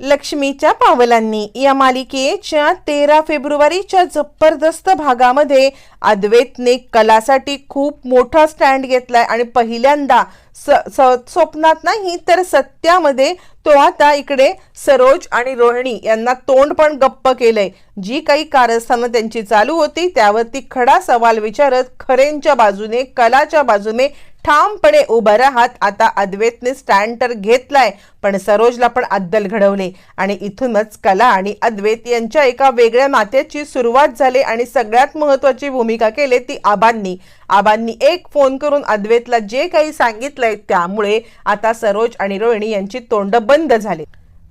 लक्ष्मीच्या पावलांनी या मालिकेच्या तेरा फेब्रुवारीच्या जबरदस्त भागामध्ये अद्वैतने कलासाठी खूप मोठा स्टँड घेतलाय आणि पहिल्यांदा स स- स्वप्नात नाही तर सत्यामध्ये तो आता इकडे सरोज आणि रोहिणी यांना तोंड पण गप्प केलंय. जी काही कारस्थानं त्यांची चालू होती त्यावरती खडा सवाल विचारत खरेंच्या बाजूने कलाच्या बाजूने ठामपणे उभं राहत आता अद्वैतने स्टँड तर घेतलाय पण सरोजला पण अद्दल घडवले. आणि इथूनच कला आणि अद्वैत यांच्या एका वेगळ्या नात्याची सुरुवात झाली आणि सगळ्यात महत्वाची भूमिका केली ती आबांनी. आबांनी एक फोन करून अद्वैतला जे काही सांगितलंय त्यामुळे आता सरोज आणि रोहिणी यांची तोंड बंद झाली.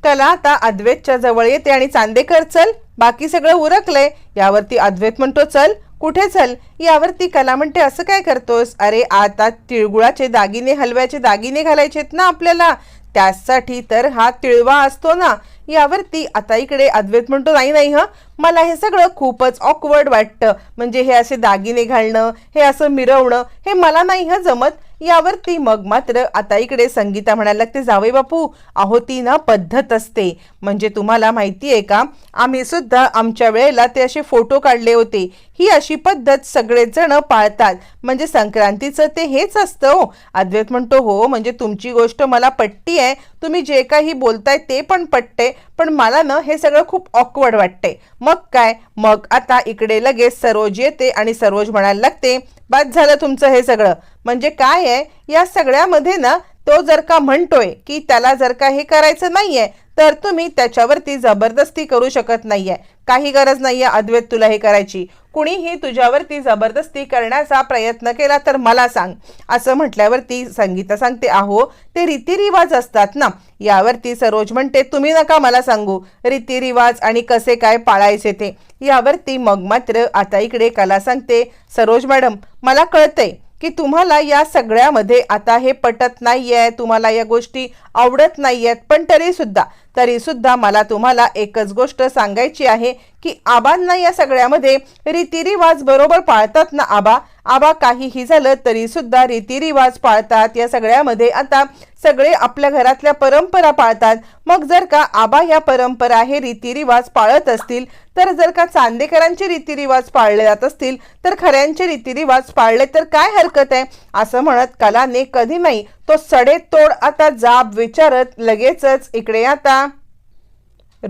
कला आता अद्वैतच्या जवळ येते आणि चांदेकर चल बाकी सगळं उरकलंय. यावरती अद्वैत म्हणतो चल कुठे चल? यावरती कला म्हणते असं काय करतोस? अरे आता तिळगुळाचे दागिने हलव्याचे दागिने घालायचेत ना आपल्याला. त्यासाठी तर हा तिळवा असतो ना. यावरती आता इकडे अद्वैत म्हणतो नाही नाही ह. मला हे सगळं खूपच ऑकवर्ड वाटतं. म्हणजे हे असे दागिने घालणं हे असं मिरवणं हे मला नाही ह जमत. यावरती मग मात्र आता इकडे संगीता म्हणायला लागते जावे बापू अहो ती ना पद्धत असते. म्हणजे तुम्हाला माहिती आहे का आम्ही सुद्धा आमच्या वेळेला ते असे फोटो काढले होते. ही अशी पद्धत सगळेजण पाळतात. म्हणजे संक्रांतीचं ते हेच असतं हो. अद्वैत म्हणतो हो म्हणजे तुमची गोष्ट मला पट्टी आहे. तुम्ही जे काही बोलताय ते पण पटते पण मला ना हे सगळं खूप ऑकवर्ड वाटते मग काय? मग आता इकडे लगेच सरोज येते आणि सरोज म्हणायला लागते बाद झालं तुमचं हे सगळं. म्हणजे काय आहे? या सगळ्यामध्ये ना तो जर का म्हणतोय की त्याला जर का हे करायचं नाहीये तर तुम्ही त्याच्यावरती जबरदस्ती करू शकत नाहीये. काही गरज नाहीये अद्वैत तुला हे करायची. कुणीही तुझ्यावरती जबरदस्ती करण्याचा प्रयत्न केला तर मला सांग. असं म्हटल्यावरती संगीता सांगते आहो ते रीतिरिवाज असतात ना. यावरती सरोज म्हणते तुम्ही नका मला सांगू. रीतिरिवाज आणि कसे काय पाळायचे ते. यावरती मग मात्र आता इकडे कला सांगते. सरोज मॅडम मला कळतंय की तुम्हाला या सगळ्यामध्ये आता हे पटत नाही आहे तुम्हाला या गोष्टी आवडत नाही आहेत पण तरी सुद्धा तरी सुद्धा मला तुम्हाला एकच गोष्ट सांगायची आहे की आबांना या सगळ्यामध्ये रीतिरिवाज बरोबर पाळतात ना आबा? आबा काहीही झालं तरी सुद्धा रीतिरिवाज पाळतात या सगळ्यामध्ये. आता सगळे आपल्या घरातल्या परंपरा पाळतात. मग जर का आबा या परंपरा हे रीतिरिवाज पाळत असतील तर जर का चांदेकरांचे रीतिरिवाज पाळले जात असतील तर खऱ्यांचे रीतिरिवाज पाळले तर काय हरकत आहे? असं म्हणत कलाने कधी नाही तो सडेतोड आता जाब विचारत लगेचच इकडे आता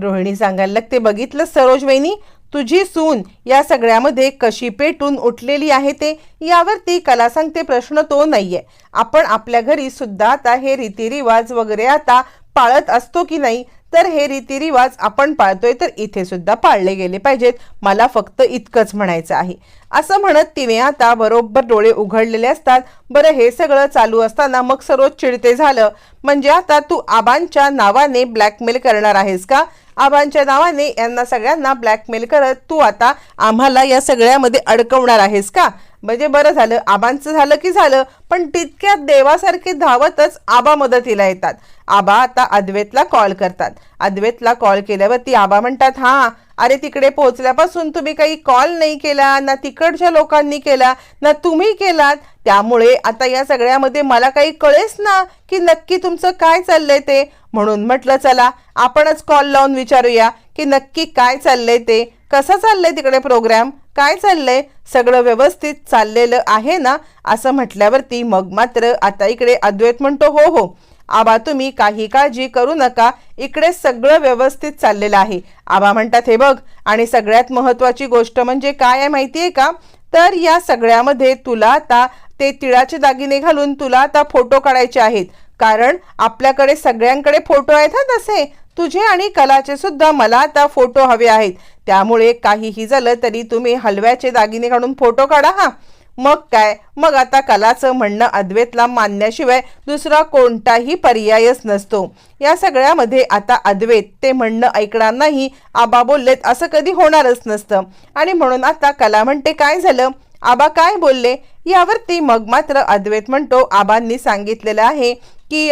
रोहिणी सांगायला लागते बघितलं सरोज वहिनी तुझी सून या सगळ्यामध्ये कशी पेटून उठलेली आहे ते? यावरती कला सांगते प्रश्न तो नाहीये. आपण आपल्या घरी सुद्धा आता हे रीतिरिवाज वगैरे आता पाळत असतो की नाही तर हे रीतिरिवाज आपण पाळतोय तर इथे सुद्धा पाळले गेले पाहिजेत. मला फक्त इतकंच म्हणायचं आहे. असं म्हणत तिने आता बरोबर डोळे उघडलेले असतात. बरं हे सगळं चालू असताना मग सरोज चिडते झालं. म्हणजे आता तू आबांच्या नावाने ब्लॅकमेल करणार आहेस का? आबांच्या नावाने यांना सगळ्यांना ब्लॅकमेल करत तू आता आम्हाला या सगळ्यामध्ये अडकवणार आहेस का? म्हणजे बरं झालं आबांचं झालं की झालं पण तितक्यात देवासारखे धावतच आबा मदतीला येतात. आबा आता अद्वैतला कॉल करतात. अद्वैतला कॉल केल्यावरती आबा म्हणतात हां अरे तिकडे पोहोचल्यापासून तुम्ही काही कॉल नाही केला ना तिकडच्या लोकांनी केला ना तुम्ही केलात. त्यामुळे आता या सगळ्यामध्ये मला काही कळेस ना की नक्की तुमचं काय चाललंय ते? म्हणून म्हटलं चला आपणच कॉल लावून विचारूया की नक्की काय चाललंय ते? कसं चाललंय तिकडे प्रोग्राम काय चाललंय? सगळं व्यवस्थित चाललेलं आहे ना? असं म्हटल्यावरती मग मात्र आता इकडे अद्वैत म्हणतो हो हो आबा तुम्ही काही काळजी करू नका. इकडे सगळं व्यवस्थित चाललेलं आहे. आबा म्हणतात हे बघ आणि सगळ्यात महत्वाची गोष्ट म्हणजे काय आहे माहिती आहे का? तर या सगळ्यामध्ये तुला आता ते तिळाचे दागिने घालून तुला आता फोटो काढायचे आहेत. कारण आपल्याकडे सगळ्यांकडे फोटो आहेत हा तसे. तुझे आणि कलाचे सुद्धा मला आता फोटो हवे आहेत. त्यामुळे काहीही झालं तरी तुम्ही हलव्याचे दागिने काढून फोटो काढा हा. मग काय? मग आता कलाचं म्हणणं अद्वैतला मानण्याशिवाय दुसरा कोणताही पर्यायच नसतो. या सगळ्यामध्ये आता अद्वैत ते म्हणणं ऐकणार नाही आबा बोललेत असं कधी होणारच नसतं. आणि म्हणून आता कला म्हणते काय झालं? आबा काय बोलले? यावरती मग मात्र अद्वैत म्हणतो आबांनी सांगितलेलं आहे की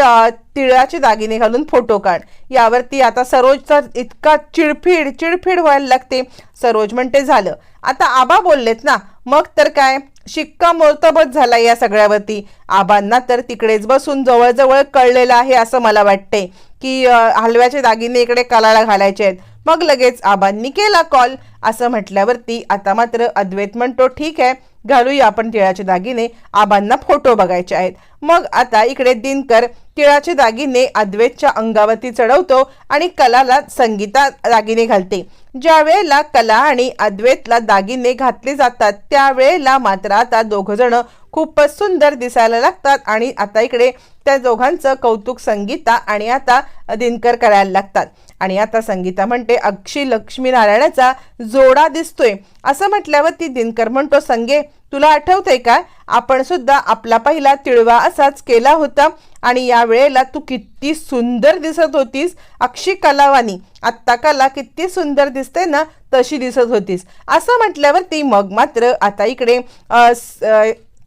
तिळाचे दागिने घालून फोटो काढ. यावरती आता सरोजचा इतका चिडफिड चिडफिड व्हायला लागते. सरोज म्हणते झालं. आता आबा बोललेत ना. मग तर काय? शिक्कामोर्तबच झाला या सगळ्यावरती. आबांना तर तिकडेच बसून जवळजवळ कळलेलं आहे असं मला वाटते की हलव्याचे दागिने इकडे कलाला घालायचे आहेत. मग लगेच आबांनी केला कॉल असं म्हटल्यावरती आता मात्र अद्वैत म्हणतो ठीक आहे घालूया आपण तिळाचे दागिने. आबांना फोटो बघायचे आहेत. मग आता इकडे दिनकर तिळाचे दागिने अद्वैतच्या अंगावरती चढवतो आणि कलाला संगीता दागिने घालते. ज्या वेळेला कला आणि अद्वैतला दागिने घातले जातात त्यावेळेला मात्र आता दोघंजणं जण खूपच सुंदर दिसायला लागतात आणि आता इकडे त्या दोघांचं कौतुक संगीता आणि आता दिनकर करायला लागतात. आणि आता संगीता म्हणते अक्षी लक्ष्मी नारायणाचा जोडा दिसतोय. असं म्हटल्यावर ती दिनकर म्हणतो संगे तुला आठवतंय का? आपण सुद्धा आपला पहिला तिळवा असाच केला होता आणि या वेळेला तू किती सुंदर दिसत होतीस अक्षी कलावानी आत्ता कला किती सुंदर दिसते ना तशी दिसत होतीस. असं म्हटल्यावर ती मग मात्र आता इकडे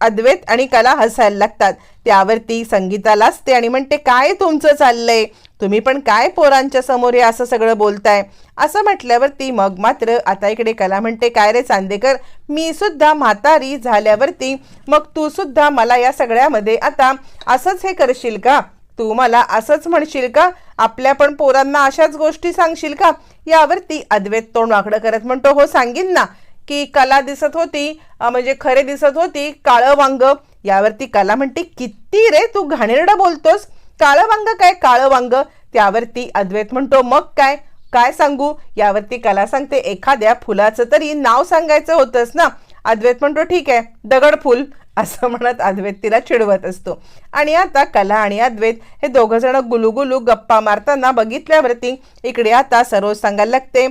अद्वैत आणि कला हसायला लागतात. त्यावरती संगीताला असते आणि म्हणते काय तुमचं चाललंय? तुम्ही पण काय पोरांच्या समोर हे असं सगळं बोलताय? असं म्हटल्यावरती मग मात्र आता इकडे कला म्हणते काय रे चांदेकर? मी सुद्धा म्हातारी झाल्यावरती मग तू सुद्धा मला या सगळ्यामध्ये आता असंच हे करशील का? तू मला असंच म्हणशील का? आपल्या पण पोरांना अशाच गोष्टी सांगशील का? यावरती अद्वैत तोंड वाकडं करत म्हणतो हो सांगीन ना. की कला दिसत होती म्हणजे खरे दिसत होती काळं वांग. यावरती कला म्हणते किती रे तू घाणेरडं बोलतोस. काळं वांग काय काळं वांग? त्यावरती अद्वैत म्हणतो मग काय? काय सांगू? यावरती कला सांगते एखाद्या फुलाचं तरी नाव सांगायचं होतंच ना. अद्वैत म्हणतो ठीक आहे दगड फुल. असं म्हणत अद्वैत तिला चिडवत असतो. आणि आता कला आणि अद्वैत हे दोघं जण गुलुगुलू गप्पा मारताना बघितल्यावरती इकडे आता सरोज सांगायला लागते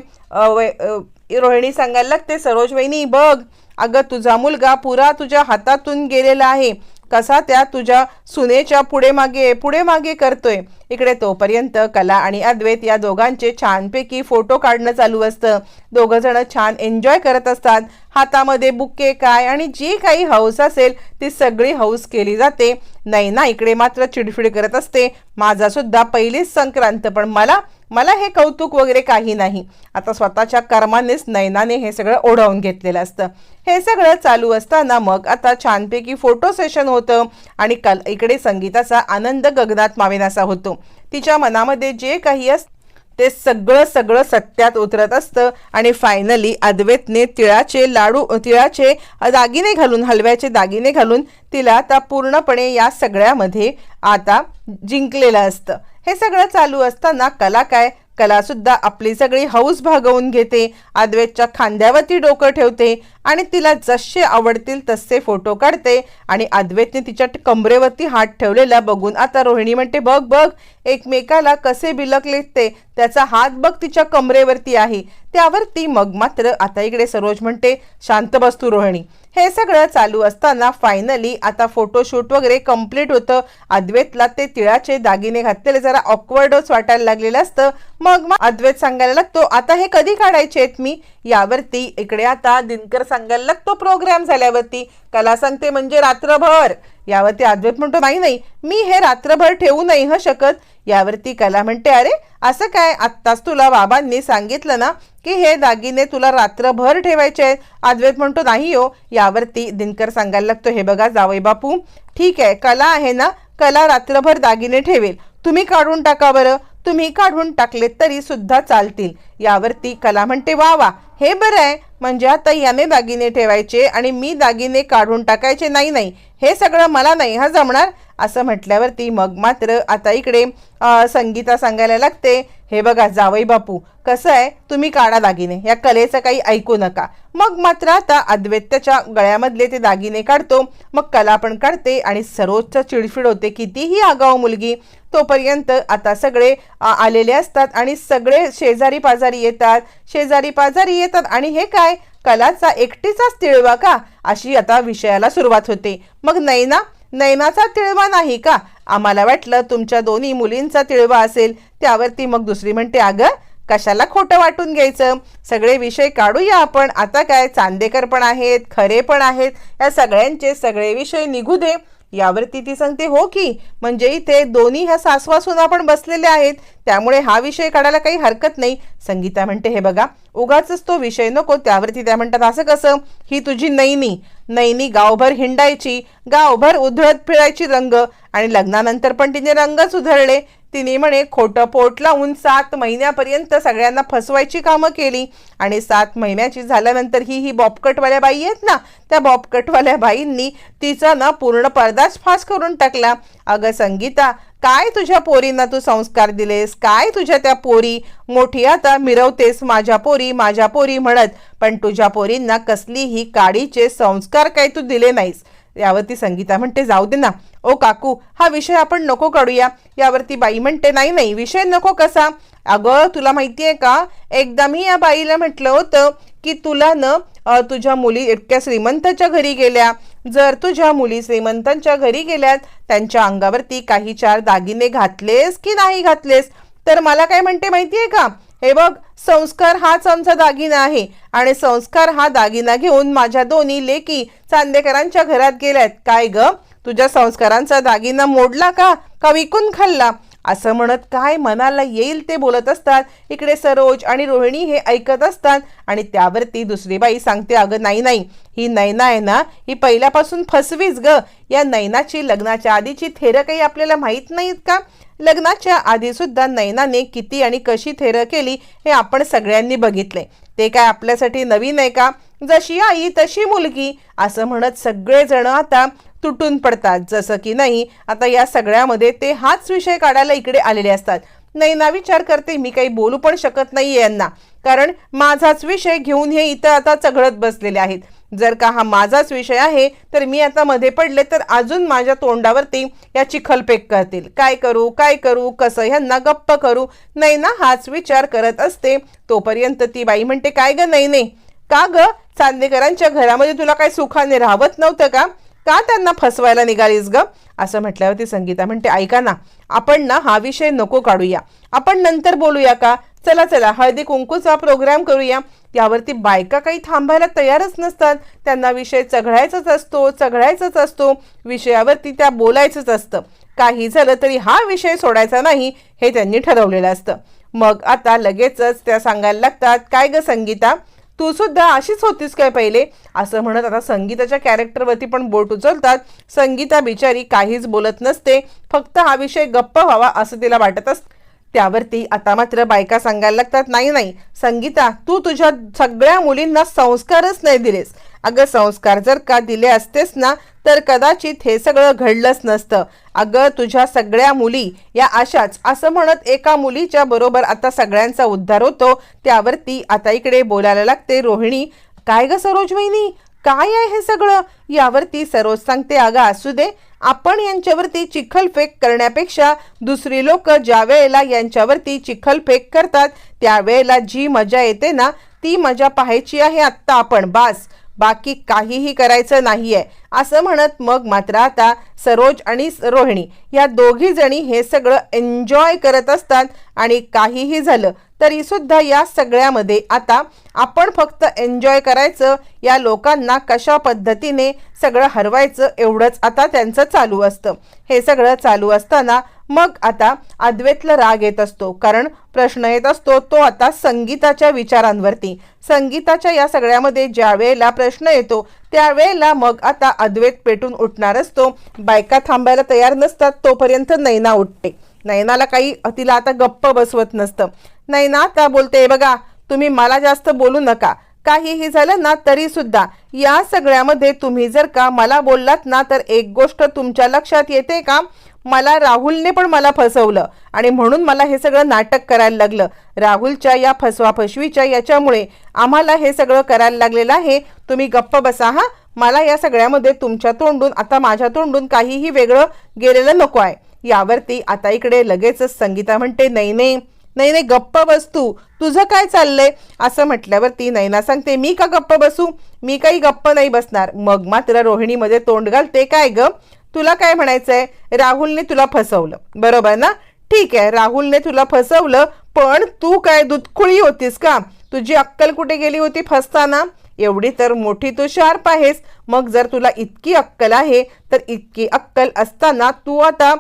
रोहिणी सांगायला लागते सरोज वहिनी बघ अगं तुझा मुलगा पुरा तुझ्या हातातून गेलेला आहे. कसा त्या तुझ्या सुनेच्या पुढे मागे पुढे मागे करतोय. इकडे तोपर्यंत कला आणि अद्वैत या दोघांचे छानपैकी फोटो काढणं चालू असतं. दोघं जण छान एन्जॉय करत असतात. हातामध्ये बुके काय आणि जी काही हौस असेल ती सगळी हौस केली जाते. नाही ना इकडे मात्र चिडफिड करत असते. माझा सुद्धा पहिलीच संक्रांत पण मला मला हे कौतुक वगैरे काही नाही. आता स्वतःच्या कर्मानेच नयनाने हे सगळं ओढावून घेतलेलं असतं. हे सगळं चालू असताना मग आता छानपैकी फोटो सेशन होतं आणि कल इकडे संगीताचा आनंद गगनात मावेनासा होतो. तिच्या मनामध्ये जे काही असतं ते सगळं सगळं सत्यात उतरत असतं आणि फायनली अद्वैतने तिळाचे लाडू तिळाचे दागिने घालून हलव्याचे दागिने घालून तिला आता पूर्णपणे या सगळ्यामध्ये आता जिंकलेलं असतं. हे सगळं चालू असताना कला काय? कला सुद्धा आपली सगळी हौस भागवून घेते. अद्वैतच्या खांद्यावरती डोकं ठेवते. आणि तिला जसे आवडतील तसे फोटो काढते. आणि अद्वैतने तिच्या कमरेवरती हात ठेवलेला बघून आता रोहिणी म्हणते बघ बघ एकमेकाला कसे बिलकले ते त्याचा हात बघ तिच्या कमरेवरती आहे. त्यावरती मग मात्र आता इकडे सरोज म्हणते शांत बसतू रोहिणी. हे सगळं चालू असताना फायनली आता फोटोशूट वगैरे कंप्लीट होतं. अद्वैतला ते तिळाचे दागिने घातलेले जरा ऑकवर्डच वाटायला लागलेलं असतं. मग मग अद्वैत सांगायला लागतो आता हे कधी काढायचे आहेत मी? यावरती इकडे आता दिनकर सांगायला लागतो प्रोग्राम झाल्यावरती. कला सांगते म्हणजे रात्रभर. यावरती अद्वैत म्हणतो नाही नाही मी हे रात्रभर ठेवू नाही ह शकत. यावरती कला म्हणते अरे असं काय? आत्ताच तुला बाबांनी सांगितलं ना की हे दागिने तुला रात्रभर ठेवायचे आहेत. अद्वैत म्हणतो नाही हो. यावरती दिनकर सांगायला लागतो हे बघा जावई बापू ठीक आहे कला आहे ना कला रात्रभर दागिने ठेवेल. तुम्ही काढून टाका बरं. तुम्ही काढून टाकले तरी सुद्धा चालतील. यावरती कला म्हणते वा वा हे बरं आहे. म्हणजे आता याने दागिने ठेवायचे आणि मी दागिने काढून टाकायचे. नाही नाही हे सगळं मला नाही हा जमणार. असं म्हटल्यावरती मग मात्र आता इकडे संगीता सांगायला लागते. हे बघा जावई बापू कसं आहे? तुम्ही काढा दागिने. या कलेचं काही ऐकू नका. मग मात्र आता अद्वैत्याच्या गळ्यामधले ते दागिने काढतो. मग कला पण काढते आणि सरोजचं चिडफिड होते. कितीही आगाऊ मुलगी तोपर्यंत आता सगळे आलेले असतात आणि सगळे शेजारी पाजारी येतात. शेजारी पाजारी येतात आणि हे काय? कलाचा एकटीचाच तिळवा का? अशी आता विषयाला सुरुवात होते. मग नैना? नैनाचा तिळवा नाही का? आम्हाला वाटलं तुमच्या दोन्ही मुलींचा तिळवा असेल. त्यावरती मग दुसरी म्हणते अगं कशाला खोटं वाटून घ्यायचं? सगळे विषय काढूया आपण. आता काय? चांदेकर पण आहेत खरे पण आहेत. या सगळ्यांचे सगळे विषय निघू दे. यावरती ती सांगते हो की म्हणजे इथे दोन्ही ह्या सासवासून आपण बसलेले बसलेल्या आहेत. त्यामुळे हा विषय काढायला काही हरकत नाही. संगीता म्हणते हे बघा उगाच तो विषय नको. त्यावरती त्या म्हणतात असं कसं? ही तुझी नैनी. नैनी गावभर हिंडायची. गावभर उधळत फिरायची रंग. आणि लग्नानंतर पण तिने रंगच उधळले तिने म्हणे खोटं पोट लावून सात महिन्यापर्यंत सगळ्यांना फसवायची कामं केली. आणि सात महिन्याची झाल्यानंतर ही ही बॉबकटवाल्या बाई आहेत ना त्या बॉबकटवाल्या बाईंनी तिचा ना पूर्ण पर्दाच फास करून टाकला. अगं संगीता काय तुझ्या पोरींना तू संस्कार दिलेस? काय तुझ्या त्या पोरी? मोठी आता मिरवतेस माझ्या पोरी माझ्या पोरी म्हणत. पण तुझ्या पोरींना कसलीही काडीचे संस्कार काय तू दिले नाहीस. यावरती संगीता म्हणते जाऊ दे ना. ओ काकू हा विषय आपण नको काढूया. यावरती बाई म्हणते नाही नाही विषय नको कसा. अगं तुला माहिती आहे का एकदा मी या बाईला म्हटलं होतं की तुला न तुझ्या मुली इतक्या श्रीमंताच्या घरी गेल्या. जर तुझ्या मुली श्रीमंतांच्या घरी गेल्यात त्यांच्या अंगावरती काही चार दागिने घातलेस की नाही घातलेस? तर मला काय म्हणते माहिती आहे का? हे बघ संस्कार हाच आमचा दागिना आहे. आणि संस्कार हा दागिना घेऊन माझ्या दोन्ही लेकी चांदेकरांच्या घरात गेल्यात. काय ग? तुझ्या संस्कारांचा दागिना मोडला का? का विकून खाल्ला? असं म्हणत काय मनाला येईल ते बोलत असतात. इकडे सरोज आणि रोहिणी हे ऐकत असतात आणि त्यावरती दुसरी बाई सांगते अगं नाही नाही ही नैना आहे ना ही पहिल्यापासून फसवीच ग. या नैनाची लग्नाच्या आधीची थेरं काही आपल्याला माहीत नाहीत का? लग्नाच्या आधीसुद्धा नैनाने किती आणि कशी थेरं केली हे आपण सगळ्यांनी बघितले ते काय आपल्यासाठी नवीन आहे का? जशी आई तशी मुलगी असं म्हणत सगळेजण आता तुटून पडतात. जसं की नाही आता या सगळ्यामध्ये ते हाच विषय काढायला इकडे आलेले असतात. नाही ना विचार करते मी काही बोलू पण शकत नाही यांना. कारण माझाच विषय घेऊन हे इथं आता चघळत बसलेले आहेत. जर का हा माझाच विषय आहे तर मी आता मध्ये पडले तर अजून माझ्या तोंडावरती या चिखलपेक करतील. काय करू काय करू कसं ह्यांना गप्प करू? नाही ना हाच विचार करत असते. तोपर्यंत ती बाई म्हणते काय ग नाही का ग? चांदेकरांच्या घरामध्ये तुला काय सुखाने राहत नव्हतं का? का त्यांना फसवायला निघालीस ग? असं म्हटल्यावरती संगीता म्हणते ऐका ना आपण ना हा विषय नको काढूया. आपण नंतर बोलूया का? चला चला हळदी कुंकूचा प्रोग्राम करूया. यावरती बायका काही थांबायला तयारच नसतात. त्यांना विषय चघळायचाच असतो चघळायचाच असतो. विषयावरती त्या बोलायचंच असतं. काही झालं तरी हा विषय सोडायचा नाही हे त्यांनी ठरवलेलं असतं. मग आता लगेचच त्या सांगायला लागतात काय ग संगीता? तू सुद्धा अशीच होतीस काय पहिले? असं म्हणत आता संगीताच्या कॅरेक्टरवरती पण बोट उचलतात. संगीता बिचारी काहीच बोलत नसते. फक्त हा विषय गप्प व्हावा असं तिला वाटत असतं त्यावरती आता मात्र बायका सांगायला लागतात नाही नाही संगीता तू तुझ्या सगळ्या मुलींना संस्कारच नाही दिलेस. अगं संस्कार जर का दिले असतेस ना तर कदाचित हे सगळं घडलंच नसतं. अगं तुझ्या सगळ्या मुली या अशाच. असं म्हणत एका मुलीच्या बरोबर आता सगळ्यांचा उद्धार होतो. त्यावरती आता इकडे बोलायला लागते रोहिणी. काय ग सरोज वहिनी काय आहे हे सगळं? यावरती सरोज सांगते अगं असू दे. आपण यांच्यावरती चिखलफेक करण्यापेक्षा दुसरी लोक ज्या वेळेला यांच्यावरती चिखलफेक करतात त्यावेळेला जी मजा येते ना ती मजा पाहायची आहे आत्ता आपण. बास. बाकी काहीही करायचं नाहीये. असं म्हणत मग मात्र आता सरोज आणि रोहिणी या दोघी जणी हे सगळं एन्जॉय करत असतात आणि काहीही झालं तरी सुद्धा या सगळ्यामध्ये आता आपण फक्त एन्जॉय करायचं या लोकांना कशा पद्धतीने सगळं हरवायचं एवढंच आता त्यांचं चालू असतं. हे सगळं चालू असताना मग आता अद्वैतला राग येत असतो. कारण प्रश्न येत असतो तो आता संगीताच्या विचारांवरती. संगीताच्या या सगळ्यामध्ये ज्या वेळेला प्रश्न येतो त्यावेळेला मग आता अद्वैत पेटून उठणार असतो. बायका थांबायला तयार नसतात तोपर्यंत नैना उठते. नैनाला काही तिला आता गप्प बसवत नसतं. नैना आता बोलते बघा तुम्ही मला जास्त बोलू नका. काहीही झालं ना तरी सुद्धा या सगळ्यामध्ये तुम्ही जर का मला बोललात ना तर एक गोष्ट तुमच्या लक्षात येते का? मला राहुलने पण मला फसवलं. आणि म्हणून मला हे सगळं नाटक करायला लागलं. राहुलच्या या फसवा फसवीच्या याच्यामुळे आम्हाला हे सगळं करायला लागलेलं आहे. तुम्ही गप्प बसा हा. मला या सगळ्यामध्ये तुमच्या तोंडून आता माझ्या तोंडून काहीही वेगळं गेलेलं नको आहे. यावरती आता इकडे लगेचच संगीता म्हणते नाही नाही नाही नाही गप्प बसतू तुझं काय चाललंय? असं म्हटल्यावरती नैना सांगते मी का गप्प बसू? मी काही गप्प नाही बसणार. मग मात्र रोहिणीमध्ये तोंड घालते काय ग? तुला काय म्हणायचंय? राहुलने तुला फसवलं. बरोबर ना? ठीक आहे राहुलने तुला फसवलं पण तू काय दुधखुळी होतीस का? तुझी अक्कल कुठे गेली होती फसताना? एवढी तर मोठी तू शार्प आहेस. मग जर तुला इतकी अक्कल आहे तर इतकी अक्कल असताना तू आता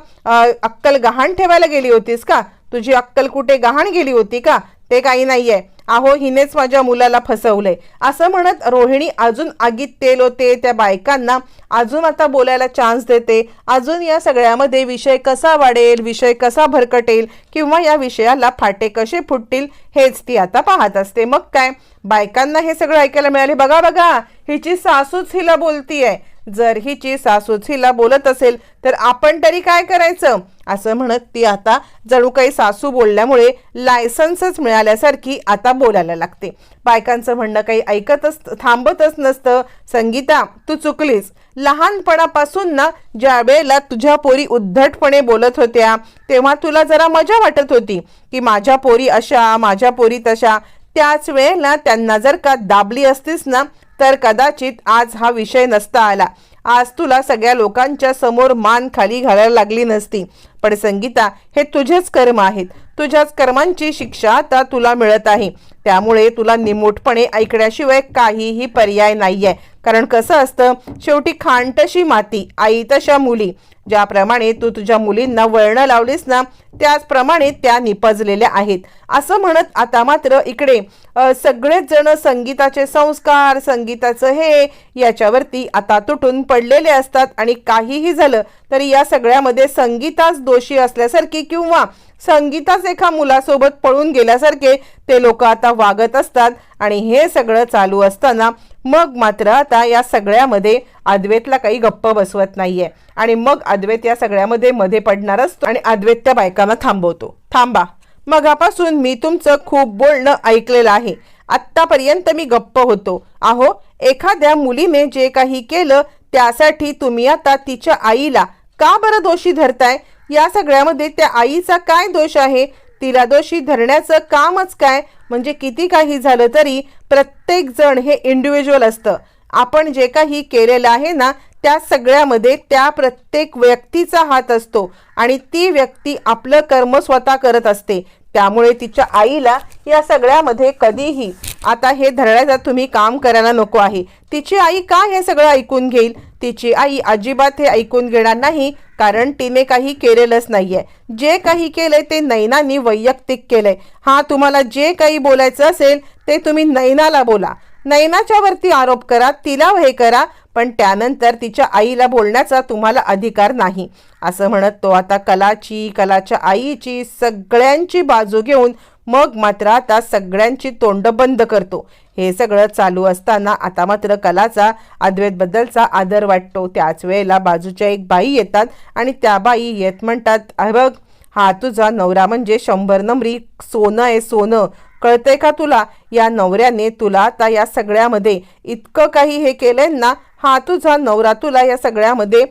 अक्कल गहाण ठेवायला गेली होतीस का? तुझी अक्कल कुठे गहाण गेली होती का? ते काही नाही आहे अहो हिनेच माझ्या मुलाला फसवलंय. असं म्हणत रोहिणी अजून आगीत तेल होते त्या बायकांना अजून आता बोलायला चान्स देते. अजून या सगळ्यामध्ये विषय कसा वाढेल विषय कसा भरकटेल किंवा या विषयाला फाटे कसे फुटतील हेच ती आता पाहत असते. मग काय? बायकांना हे सगळं ऐकायला मिळाले. बघा बघा हिची सासूच हिला बोलतीये. जर हिची सासूच हिला बोलत असेल तर आपण तरी काय करायचं? असं म्हणत ती आता जणू काही सासू बोलल्यामुळे लायसन्सच मिळाल्यासारखी आता बोलायला लागते. बायकांचं म्हणणं काही ऐकतच थांबतच नसतं. संगीता तू चुकलीस. लहानपणापासून ना ज्या वेळेला तुझ्या पोरी उद्धटपणे बोलत होत्या तेव्हा तुला जरा मजा वाटत होती की माझ्या पोरी अशा माझ्या पोरी तशा. त्याच वेळेला त्यांना जर का दाबली असतीस ना तर कदाचित आज हा विषय नसता आला. आज तुला सगळ्या लोकांच्या समोर मान खाली घालायला लागली नसती. पण संगीता हे तुझेच कर्म आहेत. तुझ्याच कर्मांची शिक्षा आता तुला मिळत आहे. त्यामुळे तुला निमूटपणे ऐकण्याशिवाय काहीही पर्याय नाहीये. कारण कसं असतं शेवटी खाण तशी माती आई तशा मुली. ज्याप्रमाणे तू तुझ्या मुलींना वळणं लावलीस ना त्याचप्रमाणे त्या निपजलेल्या आहेत. असं म्हणत आता मात्र इकडे सगळेच जण संगीताचे संस्कार संगीताचं हे याच्यावरती आता तुटून पडलेले असतात आणि काहीही झालं तरी या सगळ्यामध्ये संगीताच दोषी असल्यासारखी किंवा संगीताच एका मुलासोबत पळून गेल्यासारखे ते लोक आता वागत असतात आणि हे सगळं चालू असताना मग मात्र आता या सगळ्यामध्ये अद्वैतला काही गप्प बसवत नाहीये. आणि मग अद्वैत या सगळ्यामध्ये मध्ये पडणार असतो आणि अद्वैत त्या बायकांना थांबवतो. थांबा. मगापासून मी तुमचं खूप बोलणं ऐकलेलं आहे. आत्तापर्यंत मी गप्प होतो. आहो एखाद्या मुलीने जे काही केलं त्यासाठी तुम्ही आता तिच्या आईला का बरं दोषी धरताय? या सगळ्यामध्ये त्या आईचा काय दोष आहे? तिला दोषी धरण्याचं कामच काय? म्हणजे किती काही झालं तरी प्रत्येक जण हे इंडिव्हिज्युअल असतं. आपण जे काही केलेलं आहे ना त्या सगळ्यामध्ये त्या प्रत्येक व्यक्तीचा हात असतो आणि ती व्यक्ती आपलं कर्म स्वतः करत असते. त्यामुळे तिच्या आईला या सगळ्यामध्ये कधीही आता हे धरण्याचा तुम्ही काम करायला नको आहे. तिची आई का हे सगळं ऐकून घेईल? तिची आई अजिबात हे ऐकून घेणार नाही कारण तिने काही केलेलंच नाही आहे जे काही केलंय ते नैनानी वैयक्तिक केलंय. हा तुम्हाला जे काही बोलायचं असेल ते तुम्ही नैनाला बोला. नयनाच्या वरती आरोप करा तिला हे करा पण त्यानंतर तिच्या आईला बोलण्याचा तुम्हाला अधिकार नाही. असं म्हणत तो आता कलाची कलाच्या आईची सगळ्यांची बाजू घेऊन मग मात्र आता सगळ्यांची तोंड बंद करतो. हे सगळं चालू असताना आता मात्र कलाचा अद्वैतबद्दलचा आदर वाटतो. त्याच वेळेला बाजूच्या एक बाई येतात आणि त्या बाई येत म्हणतात बघ हा तुझा नवरा म्हणजे शंभर नंबरी सोनं आहे सोनं. कळतंय का तुला? या नवऱ्याने तुला आता या सगळ्यामध्ये इतकं काही हे केलंय ना हा तुझा नवरा तुला या सगळ्यामध्ये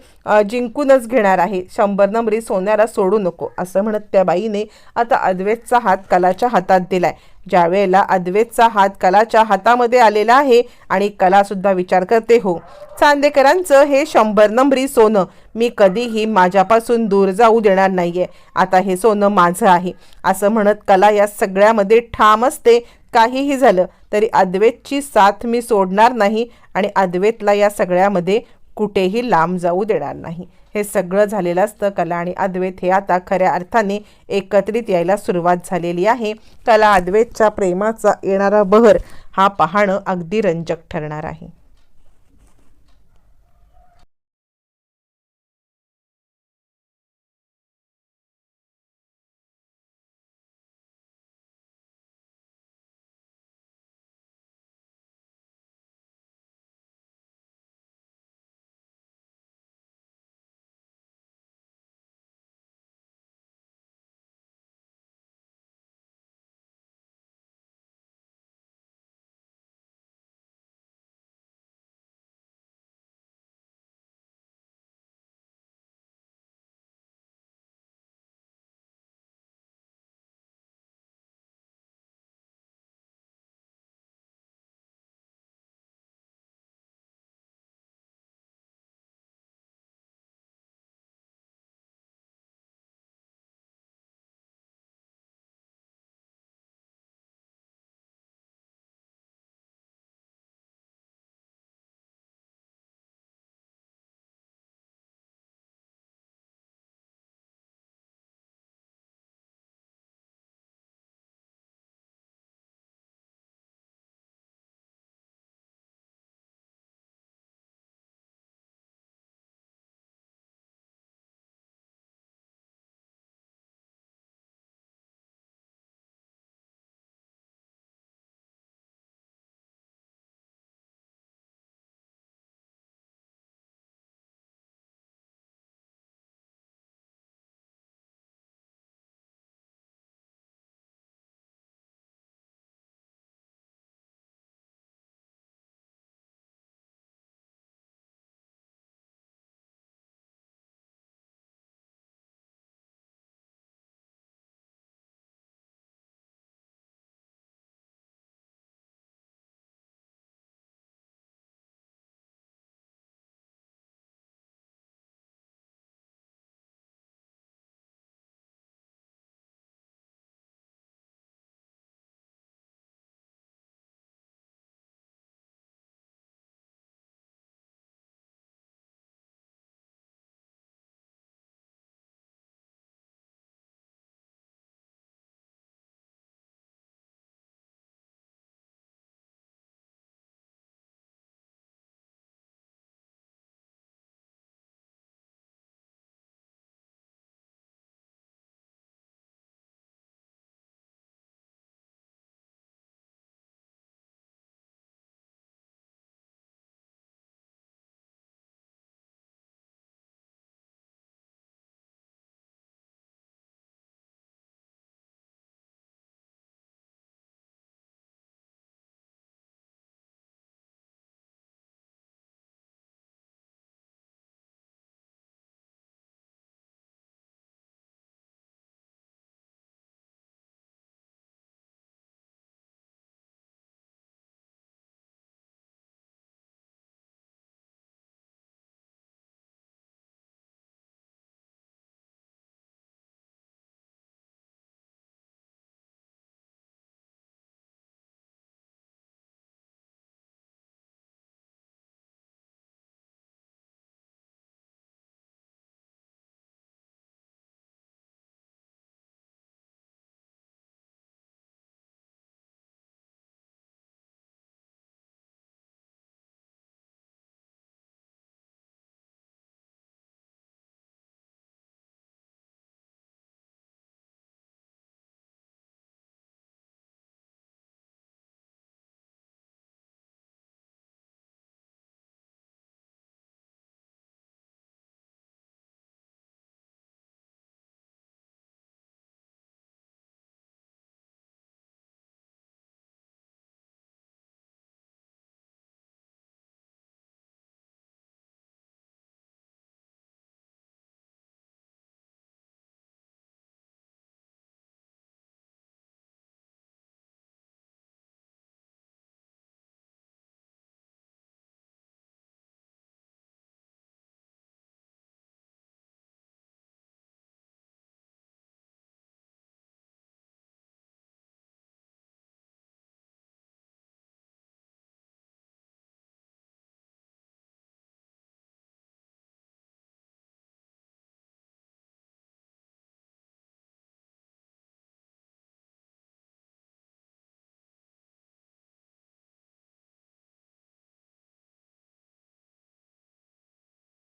जिंकूनच घेणार आहे. शंभर नंबरी सोन्याला सोडू नको असं म्हणत त्या बाईने आता अद्वैतचा हात कलाच्या हातात दिलाय. ज्यावेळेला अद्वेतचा हात कलाच्या हातामध्ये आलेला आहे आणि कलासुद्धा विचार करते हो. चांदेकरांचं हे शंभर नंबरी सोनं मी कधीही माझ्यापासून दूर जाऊ देणार नाहीये. आता हे सोनं माझं आहे. असं म्हणत कला या सगळ्यामध्ये ठाम असते. काहीही झालं तरी अद्वैतची साथ मी सोडणार नाही आणि अद्वैतला या सगळ्यामध्ये कुठेही लांब जाऊ देणार नाही. हे सगळं झालेलं असतं. कला आणि अद्वैत हे आता खऱ्या अर्थाने एकत्रित यायला सुरुवात झालेली आहे. कला अद्वैतच्या प्रेमाचा येणारा बहर हा पाहणं अगदी रंजक ठरणार आहे.